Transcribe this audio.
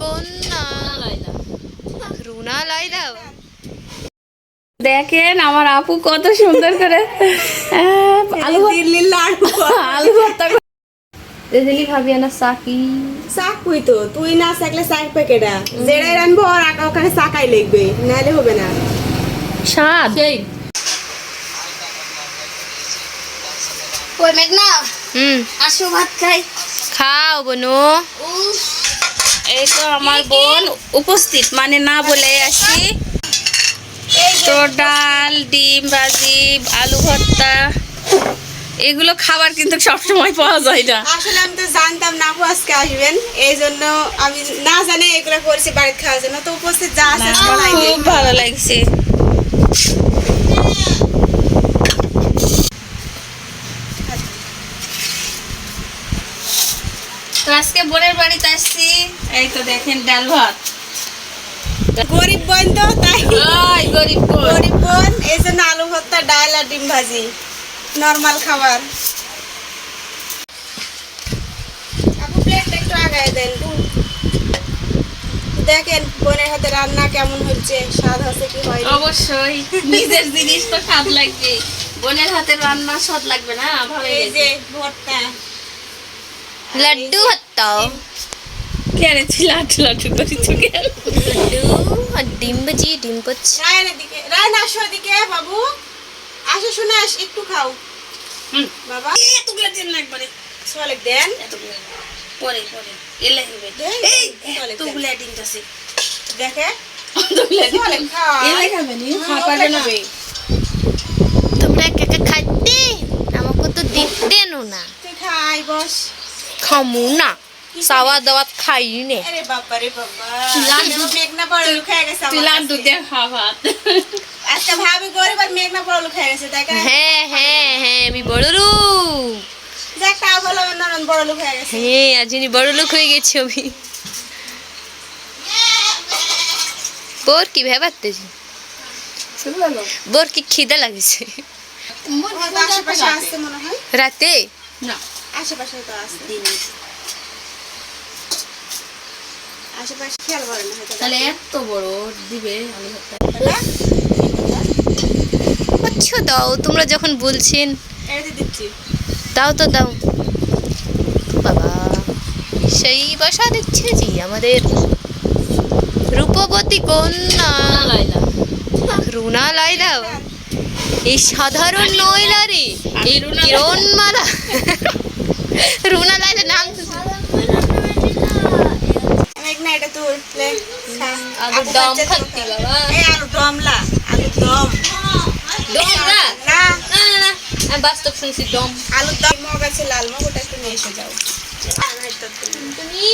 কন্যা রুনা দেখেন আমার আপু কত সুন্দর করে আলু আলু ভর্তা দিদি ভাবি না সাকি চাকুই তো? তুই না চাকলে চাক প্যাকেটা যেটাই রানবো আর আঁকা ওখানে চাকাই লিখবে। নাহলে হবে না। স্বাদ। ওই মেঘনা? হুম। আসো ভাত খাই। খাও বনু। এই তো আমার বোন উপস্থিত মানে না বলে আসি। তো ডাল ডিম ভাজি আলু ভর্তা এগুলো খাবার কিন্তু সবসময় পাওয়া যায় না। আসলে আমি তো জানতাম না আপু আজকে আসবেন এই জন্য আমি না জানে এগুলো করেছি বাড়িতে খাওয়ার জন্য। তো উপস্থিত যা আছে খুব ভালো লাগছে। তো আজকে বোনের বাড়িতে আসছি। এই তো দেখেন ডাল ভাত। গরিব বোন তো তাই। গরিব বোন। গরিব বোন এই জন্য আলু ভর্তা ডাল আর ডিম ভাজি। নর্মাল খাবার। আপু প্লেটটা একটু আগায় দেন দেখেন বোনের হাতে রান্না কেমন হচ্ছে স্বাদ হচ্ছে কি হয় অবশ্যই নিজের জিনিস তো স্বাদ লাগবে বোনের হাতে রান্না স্বাদ লাগবে না ভালো এই যে ভর্তা। লাড্ডু হত্তাও কেড়েছি লাঠু লাঠু করেছি কেন? লাড্ডু আর ডিম ভাজি ডিম রায়নের দিকে রায়ন আসো এদিকে বাবু। আসো শুনে আস একটু খাও। হুম। বাবা। এতগুলো দিন না একবারে। সোয়ালেক দেন। এতগুলো পরে পরে। এলে হবে এই। এতগুলো ডিম আছে। দেখে? এতগুলো ডিম সোয়ালেক খাও। এলে খাবে নি খাওয়া পারবে না। তোমরা একা একা খাইতে? আমাকে তো দিতে না। তুই খাই বস। খামু না সাওয়া দাওয়াত খাই নে আরে বাবা রে বাবা লাড্ডু। মেঘনা বড় লোক হয়ে গেছে তুই আমার লাড্ডু কাছে। দিয়ে খা ভাত আচ্ছা ভাবি গরিব আর মেঘনা বড় লোক হয়ে গেছে তাই না হ্যাঁ হ্যাঁ হ্যাঁ আমি বড় লোক দেখ তাও বলো আমার ননদ বড় লোক হয়ে গেছে হ্যাঁ আজ ইনি বড় লোক হয়ে গেছি আমি বোর কি ভেবাতেছি বোর কি খিদে লাগছে হয়তো আশেপাশে আসছে মনে হয় রাতে না আশেপাশে তো আসছে আশেপাশে খেয়াল করে না তাহলে এত বড় দিবে আলু আচ্ছা দাও তোমরা যখন বলছেন এই দাও তো দাও। বাবা সেই বাসা দিচ্ছে জি আমাদের। রূপবতী কন্যা। রুনা লাইলা। এই সাধারণ নয়লা রে এই মালা রুনা লাইলা নাম তো- এটা তুল লে খা। আলুর দম তো খাচ্ছি। বাবা এই আলু দমলা আলু দম। দম না না না। আমি বাস্তব শুনছি দম। আলুর দম। মগ আছে লাল মগ ওটা একটু নিয়ে এসে যাও তুমি?